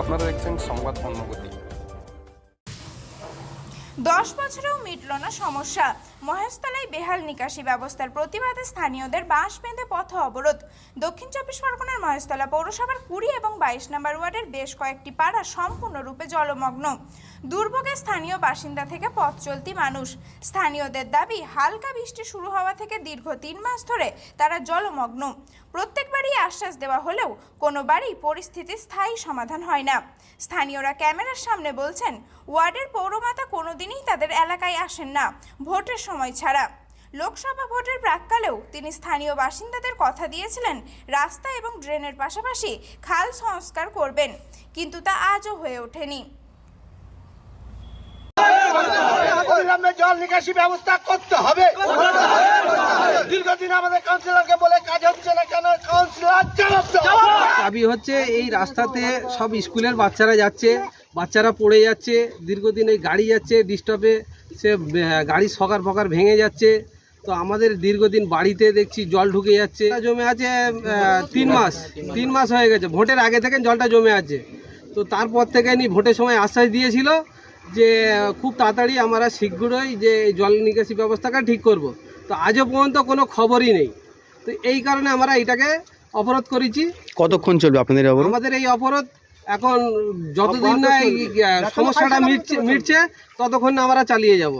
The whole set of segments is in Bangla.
আপনারা দেখছেন সংবাদ অন্যগতি দশ বছরেও মিটল না সমস্যা। মহেশতলায় বেহাল নিকাশি ব্যবস্থার প্রতিবাদে স্থানীয়দের বাঁশ বেঁধে পথ অবরোধ। দক্ষিণ চব্বিশ পরগনার মহেশতলা পৌরসভার কুড়ি এবং বাইশ নম্বর ওয়ার্ডের বেশ কয়েকটি পাড়া সম্পূর্ণরূপে জলমগ্ন। দুর্ভোগে স্থানীয় বাসিন্দা থেকে পথ চলতি মানুষ। স্থানীয়দের দাবি, হালকা বৃষ্টি শুরু হওয়া থেকে দীর্ঘ তিন মাস ধরে তারা জলমগ্ন। প্রত্যেকবারই আশ্বাস দেওয়া হলেও কোনো বাড়ি পরিস্থিতির স্থায়ী সমাধান হয় না। স্থানীয়রা ক্যামেরার সামনে বলছেন, ওয়ার্ডের পৌরমাতা কোনোদিনই তাদের এলাকায় আসেন না। ভোটের সময় ছাড়া। লোকসভা ভোটের প্রাককালেও তিনি স্থানীয় বাসিন্দাদের কথা দিয়েছিলেন রাস্তা এবং ড্রেনের পাশাপাশি খাল সংস্কার করবেন কিন্তু তা আজও হয়ে ওঠেনি। জল নিকাশি ব্যবস্থা করতে হবে। দীর্ঘদিন আমাদের কাউন্সিলরকে বলে কাজ হচ্ছে না কেন? কাউন্সিলর জবাব দাবি হচ্ছে এই রাস্তাতে সব স্কুলের বাচ্চারা যাচ্ছে বাচ্চারা পড়ে যাচ্ছে দীর্ঘদিন এই গাড়ি যাচ্ছে ডিস্টার্বে সে গাড়ি সকার ফকার ভেঙে যাচ্ছে। তো আমাদের দীর্ঘদিন বাড়িতে দেখছি জল ঢুকে যাচ্ছে। জমে আছে তিন মাস তিন মাস হয়ে গেছে। ভোটের আগে থেকে জলটা জমে আছে। তো তারপর থেকে নি ভোটের সময় আশ্বাস দিয়েছিল যে খুব তাড়াতাড়ি আমরা শীঘ্রই যে জল নিকাশি ব্যবস্থাটা ঠিক করব। তো আজও পর্যন্ত কোনো খবরই নেই। তো এই কারণে আমরা এটাকে অবরোধ করেছি। কতক্ষণ চলবে আপনাদের আমাদের এই অবরোধ এখন যতদিন না এই সমস্যাটা মিটছে মিটছে ততক্ষণ না আমরা চালিয়ে যাব।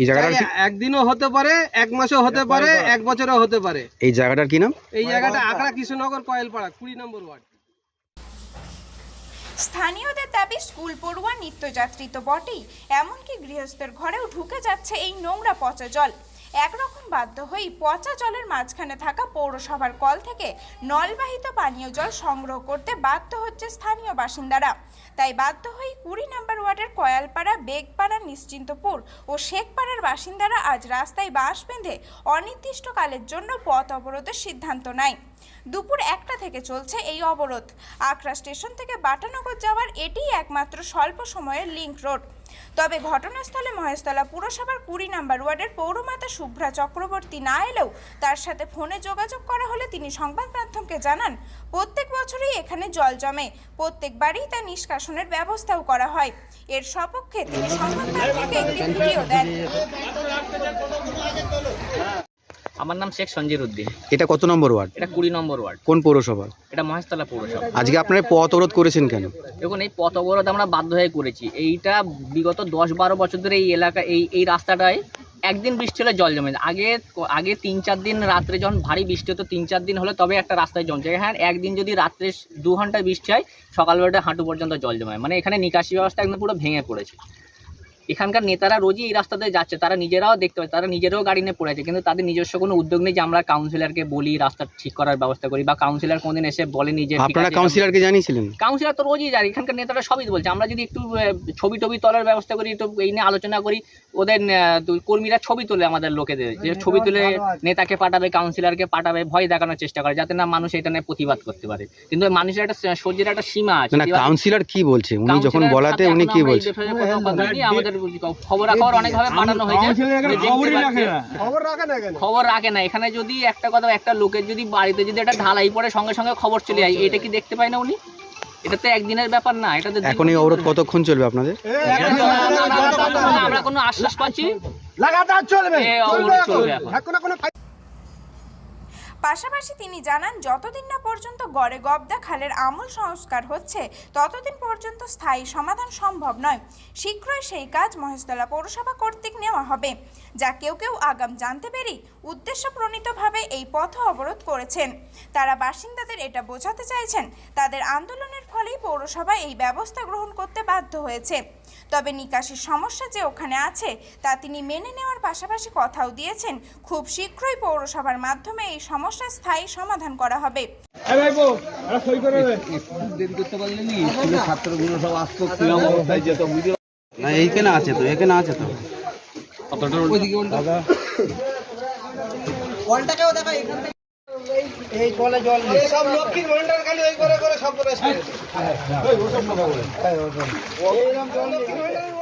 এই জায়গাটার কি একদিনও হতে পারে এক মাসও হতে পারে এক বছরও হতে পারে। এই জায়গাটার কি নাম? এই জায়গাটা আকড়া কৃষ্ণনগর কয়েলপাড়া কুড়ি নম্বর ওয়ার্ড। স্থানীয়দের দাবি স্কুল পড়ুয়া নিত্যযাত্রী তো বটেই। এমনকি গৃহস্থের ঘরেও ঢুকে যাচ্ছে এই নোংরা পচা জল। একরকম বাধ্য হয়েই পচা জলের মাঝখানে থাকা পৌরসভার কল থেকে নলবাহিত পানীয় জল সংগ্রহ করতে বাধ্য হচ্ছে স্থানীয় বাসিন্দারা। তাই বাধ্য হয়েই কুড়ি নম্বর ওয়ার্ডের কয়ালপাড়া, বেগপাড়া, নিশ্চিন্তপুর ও শেখপাড়ার বাসিন্দারা আজ রাস্তায় বাঁশ বেঁধে অনির্দিষ্টকালের জন্য পথ অবরোধের সিদ্ধান্ত নেয়। দুপুর একটা থেকে চলছে এই অবরোধ। আকরা স্টেশন থেকে বাটানগর যাওয়ার এটিই একমাত্র স্বল্প সময়ের লিংক রোড। তবে ঘটনাস্থলে মহেশতলা পুরসভার কুড়ি নম্বর ওয়ার্ডের পৌরমাতা শুভ্রা চক্রবর্তী না এলেও তার সাথে ফোনে যোগাযোগ করা হলে তিনি সংবাদ মাধ্যমকে জানান, প্রত্যেক বছরই এখানে জল জমে প্রত্যেকবারই তা নিষ্কাশনের ব্যবস্থাও করা হয়। এর সপক্ষে তিনি সংবাদ মাধ্যমকে একটি ভিডিও দেন। আমার নাম শেখ সঞ্জির উদ্দিন। এটা কত নম্বর ওয়ার্ড? এটা কুড়ি নম্বর ওয়ার্ড। কোন পৌরসভা? এটা মহেশতলা পৌরসভা। আজকে আপনারা পথ অবরোধ করেছেন কেন? দেখুন এই পথ অবরোধ আমরা বাধ্য হয়ে করেছি। এইটা বিগত দশ বারো বছর ধরে এই এলাকা এই এই রাস্তাটায় একদিন বৃষ্টি হলে জল জমে আগে আগে তিন চার দিন রাত্রে যখন ভারী বৃষ্টি হতো তিন চার দিন হলে তবে একটা রাস্তায় জমছে হ্যাঁ একদিন যদি রাত্রে দু ঘণ্টা বৃষ্টি হয় সকালবেলাটা হাঁটু পর্যন্ত জল জমায় মানে এখানে নিকাশি ব্যবস্থা একদম পুরো ভেঙে পড়েছে। এখানকার নেতারা রোজই এই রাস্তাতে যাচ্ছে তারা নিজেরাও দেখতে পাচ্ছে তারা নিজেরাও গাড়ি নিয়ে পড়েছে কিন্তু তাদের নিজস্ব কোনো উদ্যোগ নেই যে আমরা কাউন্সিলরকে বলি রাস্তা ঠিক করার ব্যবস্থা করি বা কাউন্সিলর কোনদিন এসে বলেনি যে আপনারা কাউন্সিলরকে জানিয়েছিলেন? কাউন্সিলর তো রোজই যায় এখানকার নেতারা সবই বলছে আমরা যদি একটু ছবি টবি তোলার ব্যবস্থা করি একটু এই নিয়ে আলোচনা করি ওদের কর্মীরা ছবি তোলে আমাদের লোকেদের যে ছবি তুলে নেতাকে পাঠাবে কাউন্সিলরকে পাঠাবে ভয় দেখানোর চেষ্টা করে যাতে না মানুষ এটা নিয়ে প্রতিবাদ করতে পারে। কিন্তু মানুষের একটা সহ্যের একটা সীমা আছে না কাউন্সিলর কি বলছে? উনি যখন বলাতে উনি কি আমরা এই বলছে খবরাখবর অনেকভাবে পাঠানো হয়েছে। খবর রাখে না এখানে যদি একটা কথা একটা লোকের যদি বাড়িতে যদি একটা ঢালাই পড়ে সঙ্গে সঙ্গে খবর চলে যায় এটা কি দেখতে পায় না উনি এটা তো একদিনের ব্যাপার না এটা তো এখন এই অবরোধ কতক্ষণ চলবে আপনাদের আমরা- কোনো আশ্বাস পাচ্ছি লাগাতার চলবে চলবে এখন পাশাপাশি তিনি জানান, যতদিন না পর্যন্ত গড়ে গবদা খালের আমূল সংস্কার হচ্ছে, ততদিন পর্যন্ত স্থায়ী সমাধান সম্ভব নয়। শীঘ্রই সেই কাজ মহেশতলা পৌরসভা কর্তৃক নেওয়া হবে। যা কেউ কেউ আগাম জানতে পেরেই উদ্দেশ্য প্রণীতভাবে এই পথ অবরোধ করেছেন। তারা বাসিন্দাদের এটা বোঝাতে চাইছেন, তাদের আন্দোলনের ফলেই পৌরসভা এই ব্যবস্থা গ্রহণ করতে বাধ্য হয়েছে। তবে নিকাশির সমস্যা যে ওখানে আছে তা তিনি মেনে নেওয়ার পাশাপাশি কথাও দিয়েছেন খুব শীঘ্রই পৌরসভার মাধ্যমে এই সমস্যার স্থায়ী সমাধান করা হবে। না? এইখানে আছে তো এখানে আছে তো। এই কলে জল নেই সব লক্ষ্মীর ভান্ডার খালি ওই করে করে সব করে শেষ। এই, ওসব কথা বলে। এইরকম জল লক্ষ্মীর ভান্ডারের